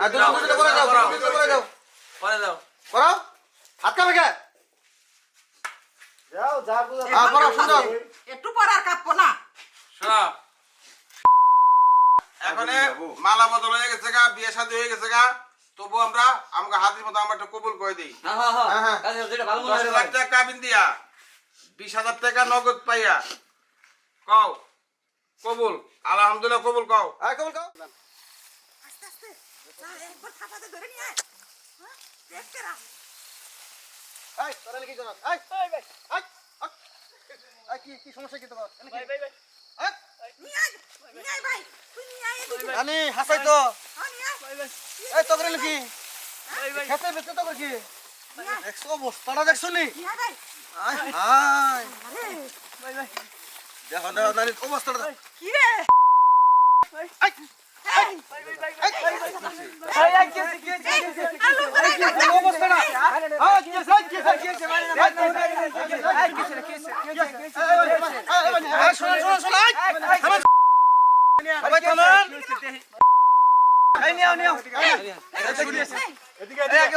আর দুটো দুটো করে দাও দুটো দুটো করে দাও। পরে দাও। করো হাত কামে কে? যাও যা বুঝা হ্যাঁ করো সুন্দর একটু পর আর কাঁপবো না। সব এখন মালা বদল হয়ে গেছে গা বিয়ে শাদী হয়ে গেছে গা। তবু আমরা আমাকে হাতির মতো আমরা একটা কবুল করে দিই। হ্যাঁ হ্যাঁ দশ লাখ টাকা কাবিন দিয়া বিশ হাজার টাকা নগদ পাইয়া। কও কবুল আলহামদুলিল্লাহ কবুল কও। কবুল কও। একবার থাপাতে ধরে নিয়ে আয়। হ্যাঁ? দেখতে রাখ। এই তোরা কি করছ এই এই এই এই কি কি সমস্যা কি তোমার? ভাই ভাই ভাই। ভাই। এদিকে। রানী হাসাই তো। হ্যাঁ, এই তো করে কি? খেতে বেচতে তো করে কি দেখছ অবস্থাটা দেখছ নি? ভাই। দেখো দেখো অবস্থাটা কি রে?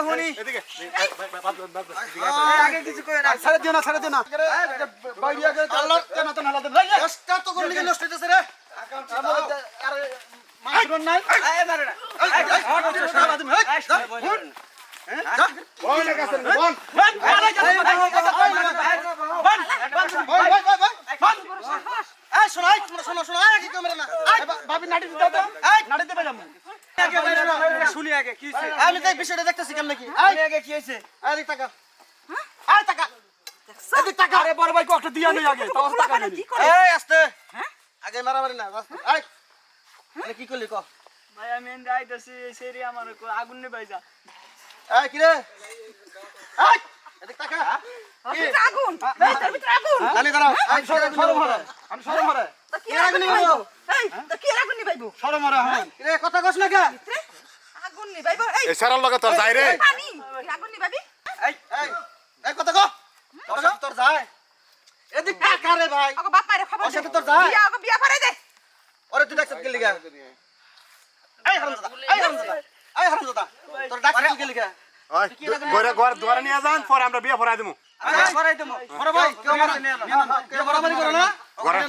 করে হ্যাঁ আগে কিছু কই না ছেড়ে দিও না ছেড়ে দিও না বাইরে আগে আল্লাহ কেন তো নালা দেন দশটা তো কোন দিকে নষ্ট হইতেছে রে আরে মাসুর নাই অনেক আছে বল ভাবি নাটি দিতে দাও নাটি দিতে যাব শুনি আগে কি হইছে আমি তো বিষয়টা দেখতেছি কেমনে কি। আমি আগে কি হয়েছে? আরে টাকা আয় টাকা টাকা আরে বড় ভাই কষ্ট দিয়া নেই আগে তাও টাকা নেই। কি করে? এই আস্তে। হ্যাঁ? আগে মারামারি না আস্তে আয় কি করলি ক? ভাই আমি এনতে আইতাছি সেরি আমার আগুন নে ভাই যা। এই কি রে? এই এদিক আগুন। ভিতরে ভিতরে আগুন। গালি দাঁড়াও। আমি সরম সরম হরে আমি সরম হরে তো কি আগুন আগুন নিবাইবো? নিবাইবো? এই তো কি আগুন নিবাইবো? সরম হরে হন রে কথা কস না কে? আগুন নিবাইবো। এই। এছাড়াও লগে তোর যাই রে। পানি। কি আগুন নিবাবি? এই এই। এই কথা ক। তোর তোর যায়। এদিক টাকা রে ভাই। আগো বাপ মারে খবর ওর দে। তোর যায়? বিয়া আগো বিয়া পড়াই দে। ওরে তুই ডাকছ কে লিগা এই হারামজাদা এই হারামজাদা এই হারামজাদা তোর ডাকছ কে লিগা ওই ঘরে ঘর দুয়ারে নিয়ে যান পরে আমরা বিয়ে ভরাই দেবো পড়াই দেবো বড় ভাই কেউ মারা কেউ মারামারি করো না? ঘরে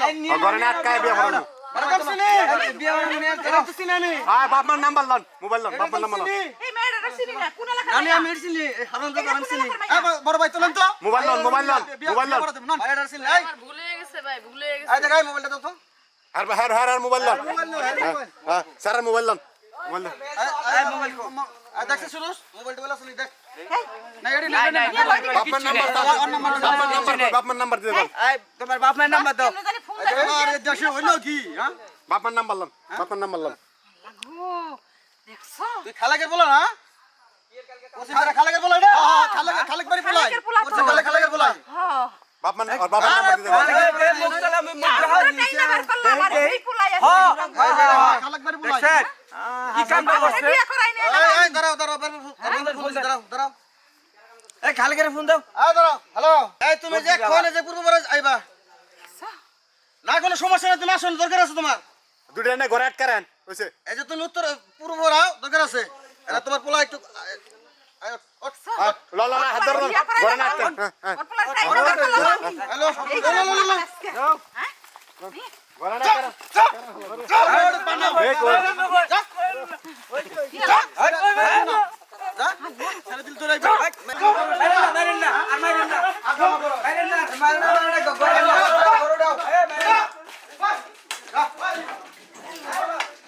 ঘরে না আটকায় বিয়ে ভরানো বড় কাম শুনি বিয়া মানে জানা তো চিনি আমি। আয় বাপ মার নাম্বার লন মোবাইল লন বাপ মার নাম্বার লন। চিনি না আমি আমি এসেছিলি এই হারামজাদা আমি চিনি। বড় ভাই তোলেন তো। মোবাইল লন মোবাইল লন মোবাইল লন। ভাই এটা ছিল এই। ভুলে গেছে ভাই ভুলে গেছে। এই দেখাই মোবাইলটা দাও তো। আর হার হার মোবাইল লন। মোবাইল নো মোবাইল হ্যাঁ স্যার মোবাইল লন। মোবাইল মোবাইল দেখছিস সুরজ? মোবাইলটা বলা শুনি দেখ। না এডি না বাপ মার নাম্বার দিয়ে দাও। তোমার বাপ নাম্বার দাও। কেন জানি ফোন আরে দেশে হইল কি হ্যাঁ? বাপ মার নাম্বার লন বাপ মার নাম্বার লাগো তুই খালাকের বলা না। বলাই না হ্যাঁ খালাক খালাক বাড়ি বলাই। খালাক বলাই। হ্যাঁ। বাপ মার বাপ নাম্বার দিয়ে দাও আমরা টাই না বার করলাম এই পোলাই আছে খালাক বাড়ি বলাই কি কাম আমারে বিয়া করাই নে এই এই দাঁড়াও। দাঁড়াও ফোন দাঁড়াও দাঁড়াও। এই খালকের ফোন দাও। এই দাঁড়াও হ্যালো। এই তুমি যে কোনে যে পূর্ব বরাজ আইবা না কোনো সমস্যা নেই তুমি আসুন দরকার আছে তোমার। দুটো না ঘরে আটকারেন হইছে। এই যে তুমি উত্তর পূর্ব বরাও দরকার আছে। এটা তোমার পোলা একটু হ্যাঁ হ্যাঁ ওর পোলাই টাই না বার করলাম হ্যালো এই লো, লো, লো, লো, লো। আজকে হ্যাঁ ঘরে না আটকান এই, ওটা পান্না। এই কই যা। ছেড়ে দিল তোর এই বাড়ি।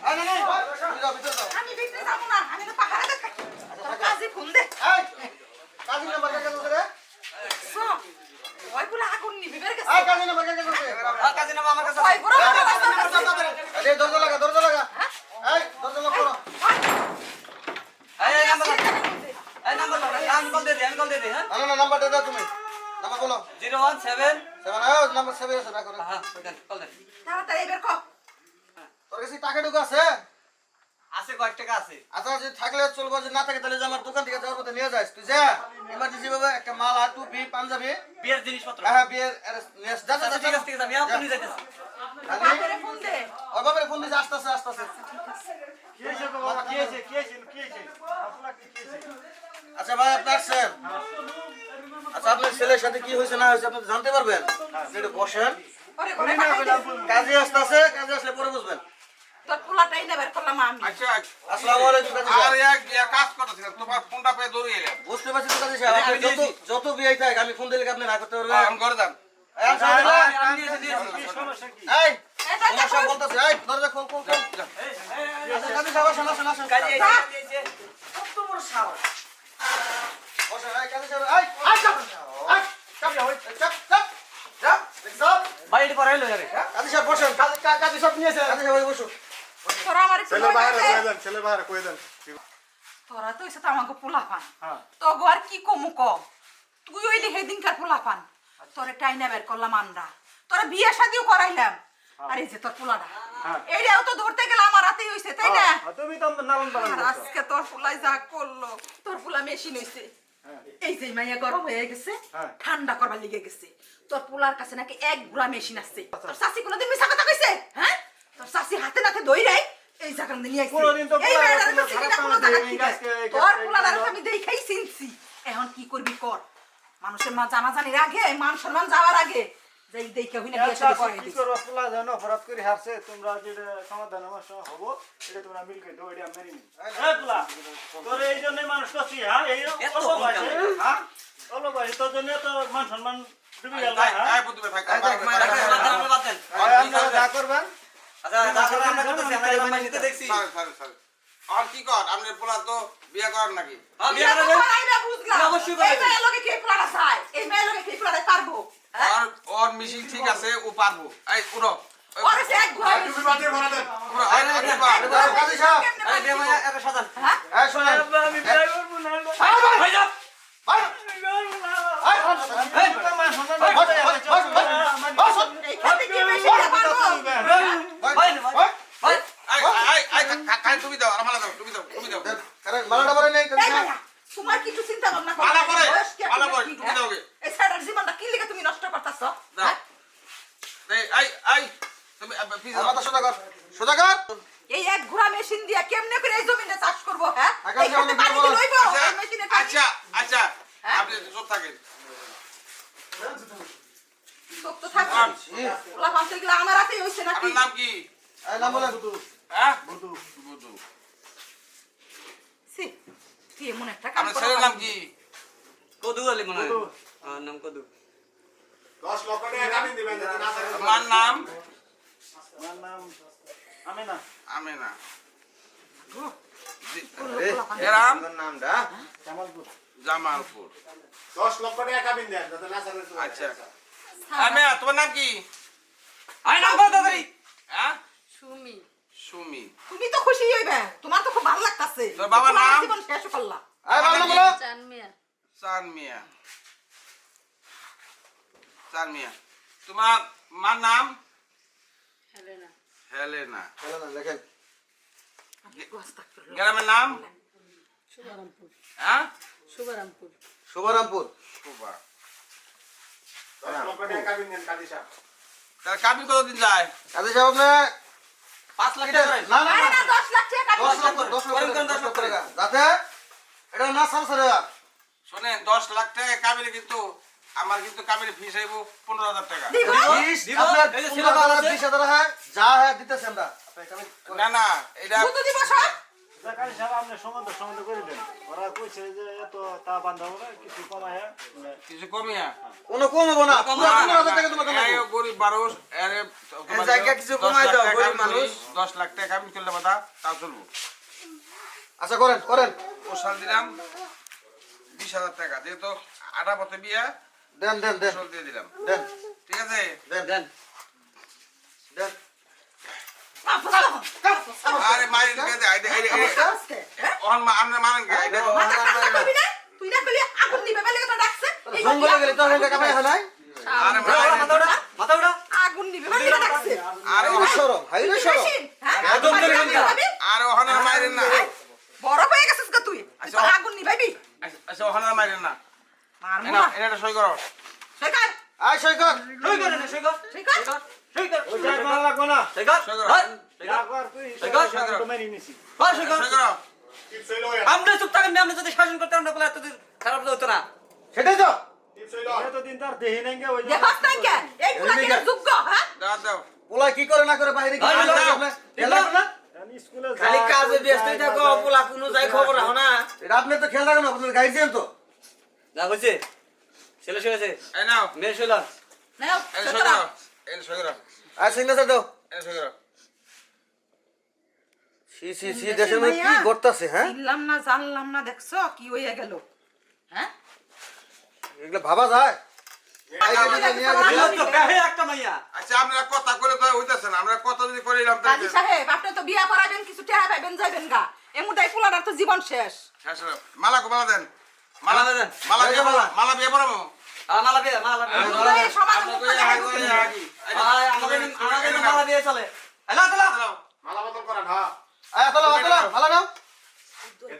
আয়, না, না, ভিতরে যাও, ভিতরে যাও। আমি ভিতরে যাব না আমি তো পাহাড়ে দেখ তোর কাজে ফোন দে এই, কাজী নাম্বার কাকে দিছে রে? শো ওই পোলা আগুন নিবি বের গেছে এই, কাজী নাম্বার কাকে দিছে? ওই বড় এই, দরজা লাগা, দরজা লাগা। এই, দরজা lock করো। না, না, না, নাম্বারটা দাও তুমি। নাম্বার বলো। Seven, এই, নাম্বার seven আছে, না করো। তাড়াতাড়ি বের কর তোর কাছে টাকা টুকু আছে? আছে কয়েক টাকা আছে আচ্ছা, যদি থাকলে চলবো, যদি না থাকে তাহলে যে আমার দোকান থেকে যাওয়ার পথে নিয়ে যাস। তুই যা, emergency ভাবে একটা মালা, টুপি, পাঞ্জাবি, বিয়ের জিনিসপত্র। হ্যাঁ, বিয়ের। যা, যা, যা, ঠিক আছে ঠিক আছে আমি নিয়ে যাইতেছি। ফোন দে। ওর বাবারে ফোন দিছে, আসতেছে, আসতেছে। কি হয়েছে বাবা? কি হয়েছে কি হয়েছে কি হয়েছে? আপনার কি হয়েছে? আচ্ছা ভাই আপনি আসছেন? আচ্ছা আপনার ছেলের সাথে কি হয়েছে না হয়েছে আপনি জানতে পারবেন? বসেন। ঘরে পাঠাই দে। কাজে আসতে আছে কাজে আসলে পরে বুঝবেন। তোর পোলাটাই না বের করলাম আমি। আচ্ছা আসসালামু আলাইকুম কাজী আর এক এক কাজ করতেছিলাম তোমার ফোনটা পেয়ে দৌড়ে এলাম। বুঝতে পারছি তো কাজী সাহেব আপনি যত যত বিয়ে থাক আমি ফোন দিলে আপনি না করতে পারবেন? আমি আচ্ছা পরে কাজী সাহেব বসেন। কাজী কাজী সাহেব নিয়েছে কাজী সাহেব বসুন তোরা আমার ছেলে বাইরে বলে দেন ছেলে বাইরে কয়ে দেন। তোরা তো এসে তো আমাকে পোলা পান হ্যাঁ। তো আর কি কমু ক? তুই ওই লিখে দিনকার পোলা পান তোরে টাইনা বের করলাম আমরা। তোরা বিয়ে শাদিও করাইলাম। আর এই যে তোর পোলাটা। হ্যাঁ। এইটাও তো ধরতে গেলে আমার হাতেই হইছে তাই না? হ্যাঁ, তুমি তো আজকে তোর পোলাই যা করল তোর পোলা মেশিন হইছে। এই যে মাইয়া গরম হয়ে গেছে হ্যাঁ। ঠান্ডা করবার লেগে গেছে। তোর পোলার কাছে নাকি এক গুড়া মেশিন আছে। তোর শাশি কোনোদিন মিশা কথা কইছে? হ্যাঁ? তোর শাশি হাতে নাতে দই রাই এই জায়গা নিয়ে আইছে। কোনোদিন তো এই মেয়েটার কাছে খারাপ কিনা? জায়গা দেয়নি, থেকে। তোর পোলার আমি দেখাই চিনছি। এখন কি করবি কর। মানুষের মা জানাজানির আগে মান সম্মান যাওয়ার আগে যে এই দেখে হইনা বিয়ে শাদী করাই কি করব? পোলা যেন অপরাধ করে হারছে তোমরা যেটা সমাধান আমার সঙ্গে হব এটা তোমরা মিলকে দো এটা মেনে নি এই পোলা তোর এই জন্যই মানুষ করছি হ্যাঁ এই অল্প বয়সে হ্যাঁ? অল্প বয়সে তোর জন্য তো মান সম্মান ডুবে গেল হ্যাঁ? তাই প্রতিমে থাক আর আপনারা যা করবেন সরি সরি সরি আর কি কর? আপনি পোলা তো বিয়ে করার নাকি? বিয়ে তো করাই না বুঝলাম। এই মেয়ের লগে কি মালাটা পরে নেই তোমার কিছু চিন্তা ভাবনা করো মালা পরে, মালা পরে, তুমি হ্যাঁ? দাও এই ছেলেটার জীবনটা কি লিখে তুমি নষ্ট করতেছ দাও। এই এই এই তুমি পিছে মাথা সোজা কর সোজা কর। এই এক ঘোড়া মেশিন দিয়া কেমনে করে এই জমিনে চাষ করব হ্যাঁ? আচ্ছা পানি আচ্ছা আচ্ছা হ্যাঁ? আপনি চুপ থাকেন। সব তো থাকবে ওলা পাঁচটা আমার হাতেই হইছে নাকি? আপনার নাম কি? নাম বলেন হ্যাঁ? কি এমন একটা কাম আপনার করো ছেলের নাম কি? কদু আলী মনে হয়। আমার নাম কদু। দশ লক্ষ টাকা কাবিন দিবেন যদি না থাকে। আমার নাম? আমার নাম আমি আমেনা। এরাম? নামটা? জামালপুর। জামালপুর। দশ লক্ষ টাকা কাবিন দেন যাতে না থাকে। আচ্ছা। আমেনা তোমার নাম কি? আই নাম কত তাড়াতাড়ি। হ্যাঁ সুমি। সুমি। তুমি তো খুশি হইবে তোমার তো খুব ভালো লাগতাছে। তোর বাবার নাম? জীবন শেষ করলা এই বাবার বলো। চান মিয়া চান মিয়া তোমার মার নাম? হেলেনা। চলো না, দেখেন। গ্রামের নাম? হ্যাঁ? শুভরামপুর শোভা কাবিন সাহেব তাহলে কাবিল কতদিন যায়? কাজী সাহেব পাঁচ লাখ এটা- টাকা না না আরে না। না 10 লাখ টাকা দশ কাটবো দশ লক্ষ টাকা, করেন, দশ দশ লক্ষ লক্ষ টাকা। যাতে এটা না সারছে রে। শোনেন দশ লাখ টাকা কাবিলে কিন্তু আমার কিন্তু কাবিলে ফিস আইব পনেরো হাজার টাকা। যে হ্যাঁ যা হ্যাঁ দিতেছি আমরা। আপনি এখানে করেন। না না এটা সাহেব আপনি সমাধান সমাধান করে দেন। ওরা কইছে যে এত তা বান্ধা ওরা কিছু কমায় কিছু কমিয়া? কোনো কম হব না। পুরো না, টাকা এই গরিব মানুষ এরে জায়গা কিছু দশ কমাই লাখ দাও, টাকা গরিব কাবিল মানুষ। করি, দশ লাখ টাকা কাবিল করলে বাধা তাও চলবো। আচ্ছা করেন করেন। ওসাল দিলাম বিশ হাজার টাকা। যেহেতু আটা পথে বিয়া দেন দেন দেন। দিয়ে দিলাম। দেন। ঠিক আছে? দেন দেন। দেন। আরে মারি কে আইডে আইডে হ্যাঁ ওহন মা আমরা মারেন কে আইডে তুই না কইলি আগুন নিবে বলে কথা ডাকছে। জঙ্গলে গেলে তো হেঁটে কামাই আরে মাথা মারেন মাথা উঠা আগুন নিবে বলে ডাকছে। আরে সরম হাইরে সরম মেশিন, হ্যাঁ? একদম আগুন ধরে নিবে গেল। ভাবি? আরে ওহন মারেন না। বড় হয়ে গেছিস গো তুই। আচ্ছা। আগুন নিবাইবি আচ্ছা ওহন মারেন না। মার এনা এটা সই করো। সৈকত সই করে। না সই কর। সই কর সই কর। আমরা চুপ থাকেন না, আমরা যদি শাসন করতে আমরা বলে এতদিন খারাপ হতো না সেটাই তো না পোলা কি করে না করে বাইরে খেলা না? কাজে থাকো পোলা কোনো যাই খবর রাখো না এটা আপনি তো খেয়াল রাখেন আপনার গাইড দিয়েন তো যা হয়েছে ছেলে শুয়েছে মেয়ে শুলাম আর সিগনেচার দাও। সি সি সি দেশের মধ্যে কি করতেছে হ্যাঁ? চিনলাম না জানলাম না দেখছ? কি হইয়া গেল? হ্যাঁ? এগুলো ভাবা যায়। আচ্ছা আপনারা কথা কইলে না। আমরা কথা যদি করিলাম কাজী তাহলে সাহেব আপনি তো বিয়া করাবেন কিছু টেহা পাইবেন যাবেন গা। এমুটাই জীবন শেষ। শেষ মালা দেন। মালা দেন। মালা বিয়ে মালা। বিয়ে পড়াবো মালা বিয়ে বিয়ে আয়, নাও।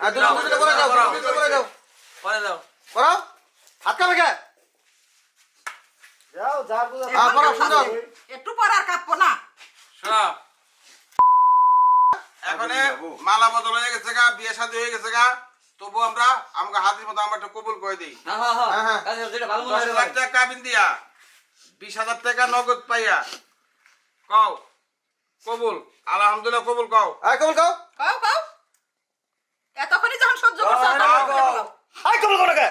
আর দুটো দুটো করে দুটো করে করো। হাত কামে কে? যাও বুঝা হ্যাঁ, করো, সুন্দর। একটু পর আর কাঁপবো না। শোনো এখন মালা বদল হয়ে গেছে গা বিয়ে শাদী হয়ে গেছে গা। তবু আমরা আমাকে হাতের মতো আমরা একটু কবুল করে দিই। হ্যাঁ হ্যাঁ হ্যাঁ। কাজে যেটা ভালো দশ লাখ টাকা কাবিন দিয়া বিশ হাজার টাকা নগদ পাইয়া। কও কবুল আলহামদুলিল্লাহ কবুল কও। কবুল কও। কও কও। এতক্ষণই যখন সহ্য করছ কবুল করো। কে?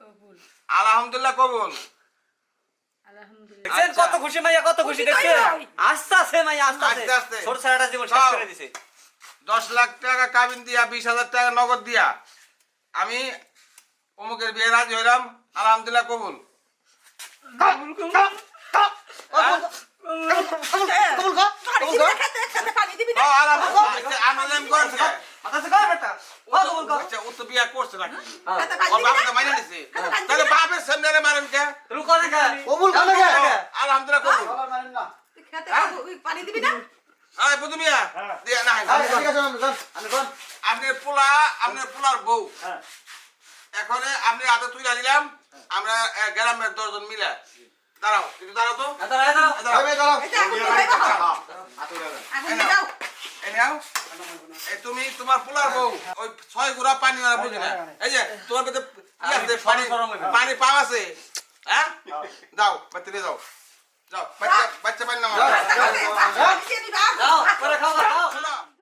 কবুল আলহামদুলিল্লাহ কবুল। আলহামদুলিল্লাহ। কত খুশি মাইয়া কত খুশি দেখছেন? আস্তে আস্তে মাইয়া আস্তে আস্তে। আস্তে আস্তে। ছোট ছেলেটা জীবন শেষ করে দিছে। দশ লাখ টাকা কাবিন দিয়া বিশ হাজার টাকা নগদ দিয়া আমি অমুকের বিয়ে রাজি হইলাম আলহামদুলিল্লাহ কবুল? আলহামদুলিল্লাহ আচ্ছা আচ্ছা তুই তুই? আয় মিয়া হ্যাঁ। দিয়া না আপনি পোলা আপনার পোলার বউ হ্যাঁ এখন আপনি হাতে তুলে দিলাম আমরা গ্রামের দশজন মিলে দাঁড়াও দাঁড়াও তো দাঁড়াও। দাঁড়াও। তুমি তোমার পোলার বউ ওই ছয় গুড়া পানি বুঝি না এই যে তোমার কাছে আছে, পানি সরম হইবো। পানি পাও আছে হ্যাঁ দাও নিয়ে যাও যাও বাচ্চা বাচ্চা পানি নামা